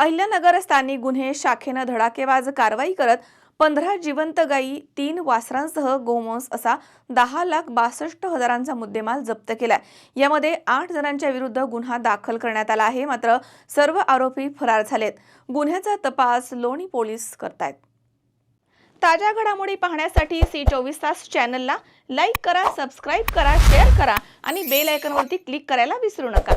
अहिल्यानगर स्थानिक गुन्हे शाखेनं धडाकेबाज कारवाई करत पंधरा जिवंत गायी तीन वासरांसह गोवंश असा दहा लाख बासष्ट हजारांचा मुद्देमाल जप्त केलाय. यामध्ये आठ जणांच्या विरुद्ध गुन्हा दाखल करण्यात आला आहे मात्र सर्व आरोपी फरार झालेत. गुन्ह्याचा तपास लोणी पोलीस करतायत. ताज्या घडामोडी पाहण्यासाठी सी चोवीस तास चॅनलला लाईक करा सबस्क्राईब करा शेअर करा आणि बेल आयकनवरती क्लिक करायला विसरू नका.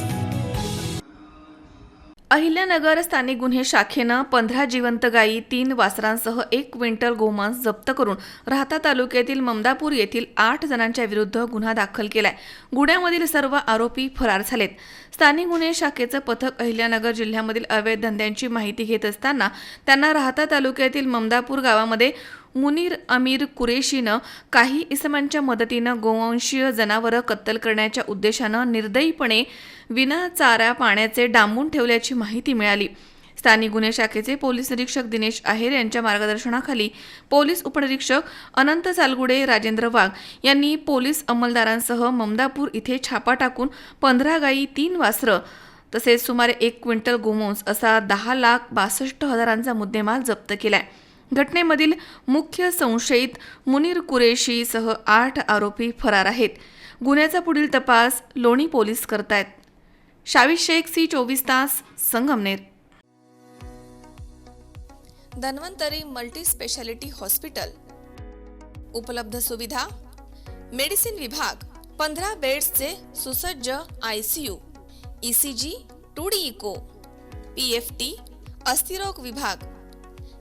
अहिल्यानगर स्थानिक गुन्हे शाखेनं पंधरा जिवंत गायी तीन वासरांसह एक क्विंटल गोमांस जप्त करून राहता तालुक्यातील ममदापूर येथील आठ जणांच्या विरुद्ध गुन्हा दाखल केलाय. गुन्ह्यामधील सर्व आरोपी फरार झालेत. स्थानिक गुन्हे शाखेचं पथक अहिल्यानगर जिल्ह्यामधील अवैध धंद्यांची माहिती घेत असताना त्यांना राहता तालुक्यातील ममदापूर गावामध्ये मुनीर अमीर कुरेशीनं काही इसमांच्या मदतीनं गोवंशीय जनावरं कत्तल करण्याच्या उद्देशानं निर्दयीपणे विना चारा पाण्याचे डांबून ठेवल्याची माहिती मिळाली. स्थानिक गुन्हे शाखेचे पोलीस निरीक्षक दिनेश आहेर यांच्या मार्गदर्शनाखाली पोलीस उपनिरीक्षक अनंत सालगुडे राजेंद्र वाघ यांनी पोलीस अंमलदारांसह ममदापूर इथे छापा टाकून पंधरा गायी तीन वासरं तसेच सुमारे एक क्विंटल गोमोंस असा दहा लाख बासष्ट हजारांचा मुद्देमाल जप्त केलाय. घटनेमधील मुख्य संशयित मुनीर कुरेशीसह आठ आरोपी फरार आहेत. गुन्ह्याचा पुढील तपास लोणी पोलीस करतायत. शावी शेख सी चोवीस तास Sangamner. Dhanvantari multi speciality hospital. उपलब्ध सुविधा. मेडिसिन विभाग पंधरा बेड्सचे सुसज्ज I C U. E C G two D echo P F T अस्थिरोग विभाग